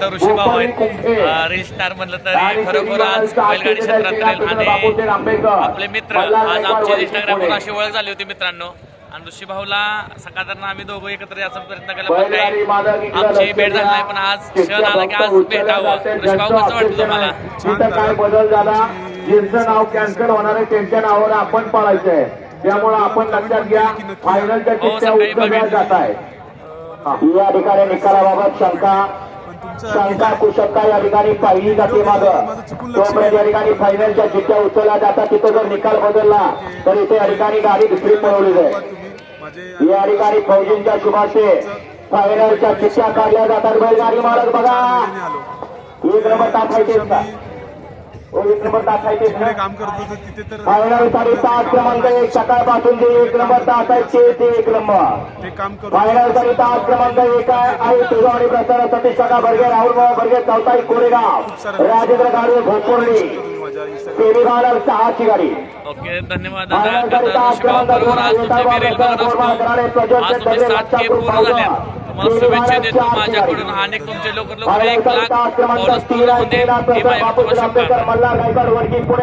इथं ऋषी भाऊ आहेत रील स्टार म्हणलं तरी खरोखर आज बैलगाडी क्षेत्रातील आणि आपले मित्र आज आमची इंस्टाग्रामवर अशी ओळख झाली होती मित्रांनो. आणि ऋषी भाऊला सकाळनं आम्ही दोघं एकत्र याचा प्रयत्न केला पण काही आमची भेट झाली नाही पण आज क्षण आला की आज भेटावं ऋषी भाऊ कसं वाटतं तुम्हाला? काय बदल झाला? ज्यांचं नाव कॅन्सल होणार आहे त्यांच्या नावावर आपण पाळायचंय त्यामुळे आपण लक्षात घ्या फायनलच्या हो. जात आहे. या ठिकाणी निकालाबाबत शंका शंका कुशंका या ठिकाणी पाहिली जाते माग. तोपर्यंत या ठिकाणी फायनलच्या चिठ्ठ्या उचलल्या जातात तिथं जर निकाल बदलला तर इथे या ठिकाणी गाडी दुसरी पळवली जाईल. या ठिकाणी फौजींच्या शुभाशे फायनलच्या चिठ्ठ्या काढल्या जातात बैलगाडी मालक बघा. हो, पुढे ना काम करत होतो तिथे तर फायनलसाठी तास क्रमांक एक सकाळपासून जे एक नंबर टाकायचे ते एक नंबर. ते काम करत फायनलसाठी तास क्रमांक एक आहे आहे तुझा आणि प्रसार सतीश काका बर्गे राहुल बर्गे चौथाई कोरेगाव. राजेंद्र गाडवे भोपोर्ली सहाची गाडी. ओके धन्यवाद दादा. आता बरोबर आज तुमचे मी रील बघत असतो आज तुमचे सात के पूर्ण झाले. तुम्हाला शुभेच्छा देतो माझ्याकडून. अनेक तुमचे लवकर लवकर एक लाख फॉलोअर्स पूर्ण ही शुभकामना.